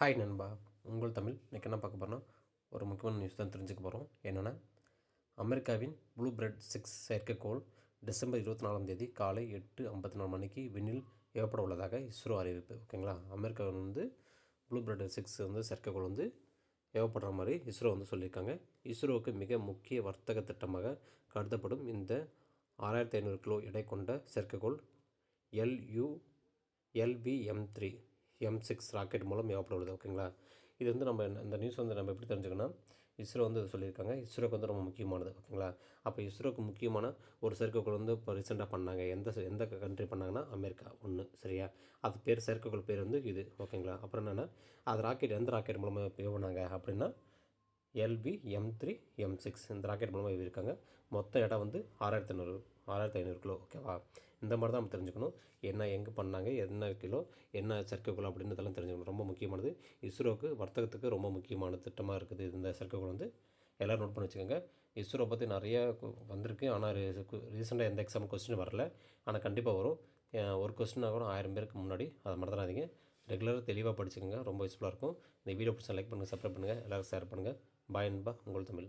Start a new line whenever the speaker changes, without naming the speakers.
Hi நண்பா உங்கள் தமிழ். இன்றைக்கி என்ன பார்க்க போகிறோன்னா ஒரு முக்கியமான நியூஸ் தான் தெரிஞ்சுக்க போகிறோம் என்னென்னா அமெரிக்காவின் ப்ளூ பிரெட் சிக்ஸ் செயற்கைக்கோள் டிசம்பர் இருபத்தி நாலாம் தேதி காலை எட்டு ஐம்பத்தி நாலு மணிக்கு விண்ணில் ஏவப்பட உள்ளதாக இஸ்ரோ அறிவிப்பு. ஓகேங்களா? அமெரிக்கா வந்து ப்ளூ பிரெட் சிக்ஸ் வந்து செயற்கைக்கோள் வந்து ஏவப்படுற மாதிரி இஸ்ரோ வந்து சொல்லியிருக்காங்க. இஸ்ரோவுக்கு மிக முக்கிய வர்த்தக திட்டமாக கருதப்படும் இந்த ஆறாயிரத்தி ஐநூறு கிலோ எடை கொண்ட செயற்கைக்கோள் எல்யுஎல்விஎம் த்ரீ எம் சிக்ஸ் ராக்கெட் மூலம் ஏவப்படுவது ஓகேங்களா? இது வந்து நம்ம என்ன- இந்த நியூஸ் வந்து நம்ம எப்படி தெரிஞ்சுக்கணும் இஸ்ரோ வந்து சொல்லியிருக்காங்க. இஸ்ரோக்கு வந்து ரொம்ப முக்கியமானது ஓகேங்களா? அப்போ இஸ்ரோக்கு முக்கியமான ஒரு செயற்கைக்கோள் வந்து இப்போ ரீசெண்டாக பண்ணாங்க. எந்த எந்த கண்ட்ரி பண்ணாங்கன்னா அமெரிக்கா. ஒன்று சரியா? அது பேர் செயற்கைக்கோள் பேர் வந்து இது ஓகேங்களா? அப்புறம் என்னென்னா அது ராக்கெட் எந்த ராக்கெட் மூலமாக ஏவுனாங்க அப்படின்னா LV M three M six இந்த ராக்கெட் மூலமாக இருக்காங்க மொத்த இடம் வந்து ஆறாயிரத்தி ஐநூறு ஆறாயிரத்தி ஐநூறு கிலோ ஓகேவா இந்த மாதிரி தான் நம்ம தெரிஞ்சுக்கணும். என்ன எங்கே பண்ணாங்க என்ன கிலோ என்ன செயற்கைக்கோள் அப்படின்றதெல்லாம் தெரிஞ்சுக்கணும். ரொம்ப முக்கியமானது. இஸ்ரோவுக்கு வர்த்தகத்துக்கு ரொம்ப முக்கியமான திட்டமாக இருக்குது இந்த செயற்கைக்கோள் வந்து. எல்லோரும் நோட் பண்ணி வச்சுக்கோங்க. இஸ்ரோ பற்றி நிறையா வந்திருக்கு. ஆனால் ரீசெண்டாக எந்த எக்ஸாம் கொஸ்டின் வரல. ஆனால் கண்டிப்பாக வரும். ஒரு கொஸ்டினாக கூட ஆயிரம் பேருக்கு முன்னாடி அதை மறந்துடாதீங்க ரெகுலராக தெளிவாக படிச்சுக்கோங்க. ரொம்ப யூஸ்ஃபுல்லாக இருக்கும். இந்த வீடியோ பிடிச்சா லைக் பண்ணுங்கள் சப்ஸ்கிரைப் பண்ணுங்கள் எல்லோரும் ஷேர் பண்ணுங்கள் பாய் அன்பா உங்கள் தமிழ்.